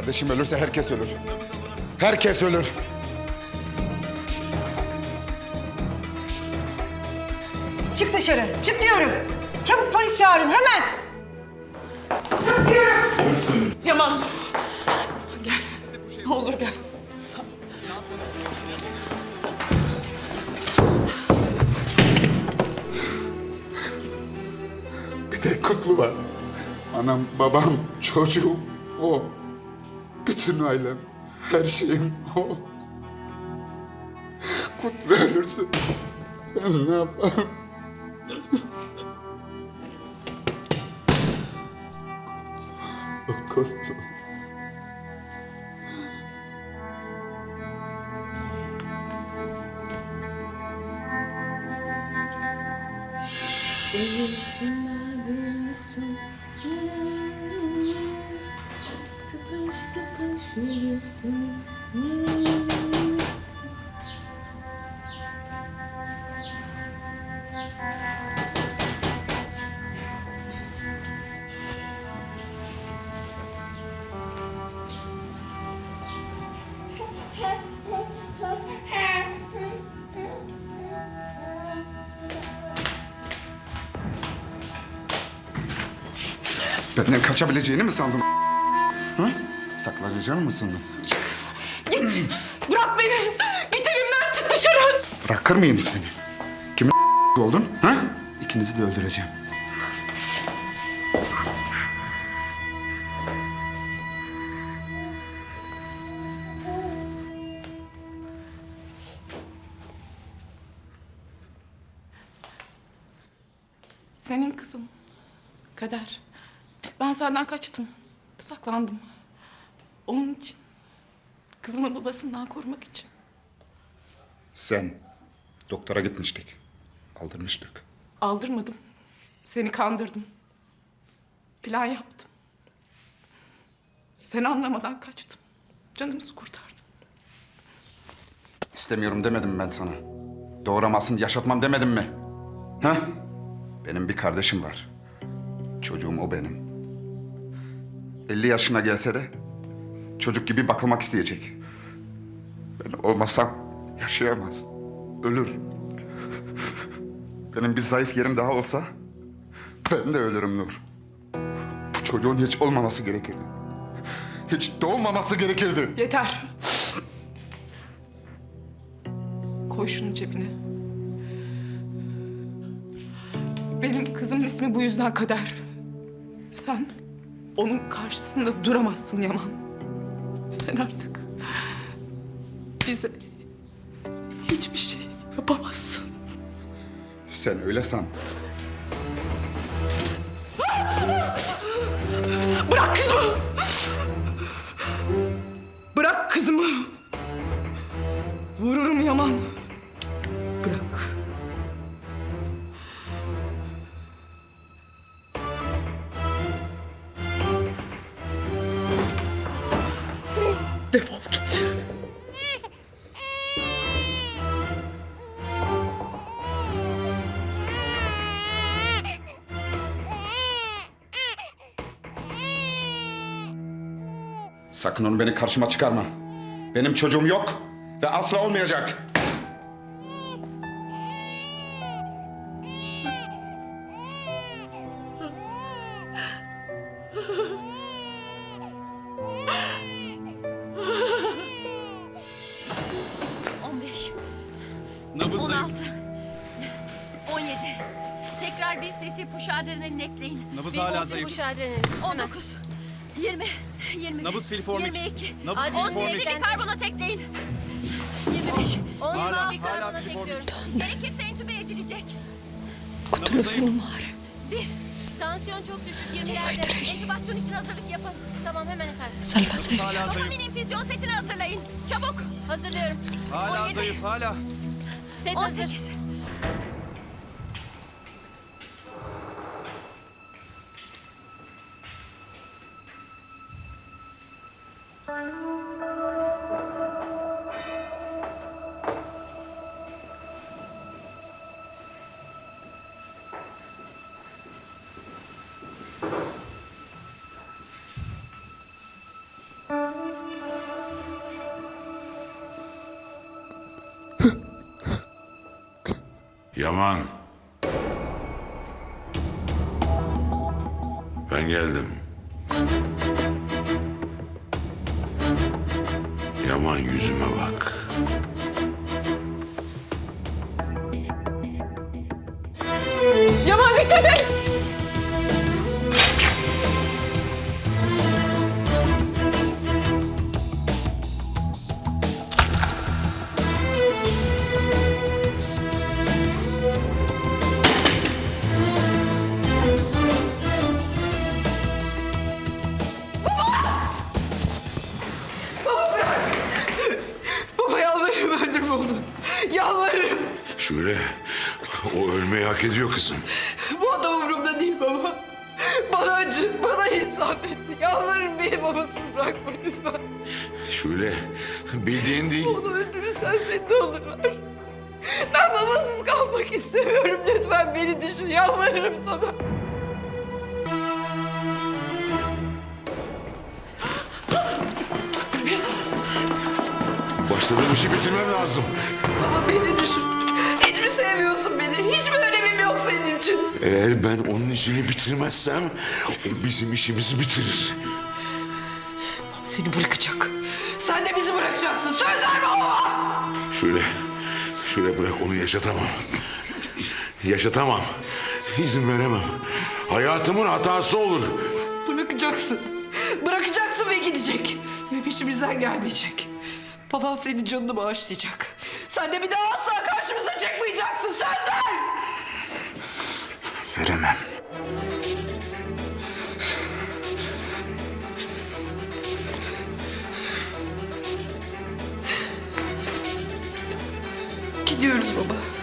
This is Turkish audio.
Kardeşim ölürse herkes ölür. Herkes ölür. Çık dışarı. Çık diyorum. Çabuk polis çağırın hemen. Çık diyorum. Yaman dur. Gel. Ne olur gel. Bir tek Kutlu var. Anam, babam, çocuğum o. Bütün ailem, her şeyim o. Kutlu ölürse ben ne yaparım? Kutlu, Kutlu. Tıpış tıpış yürüsün. Benden kaçabileceğini mi sandın? Ha? Saklanacağını mı sandın? Git. Bırak beni. Git evimden çık dışarı. Bırakır mıyım seni? Kimin oldun? Ha? İkinizi de öldüreceğim. Senin kızın. Kader. Ben senden kaçtım. Saklandım. Onun için. Kızımı babasından korumak için. Sen doktora gitmiştik. Aldırmıştık. Aldırmadım. Seni kandırdım. Plan yaptım. Seni anlamadan kaçtım. Canımızı kurtardım. İstemiyorum demedim ben sana. Doğramasın, yaşatmam demedim mi? Ha? Benim bir kardeşim var. Çocuğum o benim. 50 yaşına gelse de çocuk gibi bakılmak isteyecek. Ben olmazsam yaşayamaz. Ölür. Benim bir zayıf yerim daha olsa ben de ölürüm Nur. Bu çocuğun hiç olmaması gerekirdi. Hiç doğmaması gerekirdi. Yeter. Koy şunu cebine. Benim kızımın ismi bu yüzden kader. Sen onun karşısında duramazsın Yaman. Sen artık bize hiçbir şey yapamazsın. Sen öyle san. Bırak kızımı! Bırak kızımı! Defol git. Sakın onu beni karşıma çıkarma. Benim çocuğum yok ve asla olmayacak. Nabız on zayıf. altı, on yedi. Tekrar bir cc push adrenalin ekleyin. Nabız Bir hala zayıf. push adrenalin. On dokuz, yirmi, yirmi Nabız filformik. Yirmi iki, Nabız on filformik. cc karbonat ekleyin. Yirmi beş, on Hala- cc hala karbonat ekliyorum. Gerekirse entübe edilecek. Kutlu seni Muharrem. Bir, tansiyon çok düşük, yirmilerde. Entübasyon için hazırlık yapın. Tamam hemen efendim. Hala zayıf. Dopamin infüzyon setini hazırlayın. Çabuk. Hazırlıyorum. Hala 17, zayıf hala. Set 18. Yaman. Ben geldim. Yaman yüzüme bak. Yaman dikkat et. Şöyle o ölmeyi hak ediyor kızım. Bu adam umurumda değil baba. Bana acı, bana insaf et. Yalvarırım beni babasız bırakma lütfen. Şöyle bildiğin değil. Onu öldürürsen seni de alırlar. Ben babasız kalmak istemiyorum. Lütfen beni düşün. Yalvarırım sana. Başladığım işi bitirmem lazım. Baba beni düşün. Sevmiyorsun beni? Hiç mi önemim yok senin için? Eğer ben onun işini bitirmezsem o bizim işimizi bitirir. Seni bırakacak. Sen de bizi bırakacaksın. Söz ver baba. Şöyle, şöyle bırak onu yaşatamam. Yaşatamam. İzin veremem. Hayatımın hatası olur. Bırakacaksın. Bırakacaksın ve gidecek. Ve peşimizden gelmeyecek. Babam senin canını bağışlayacak. Sen de bir daha asla karşımıza çıkmayacaksın. Söz ver. Veremem. Gidiyoruz baba.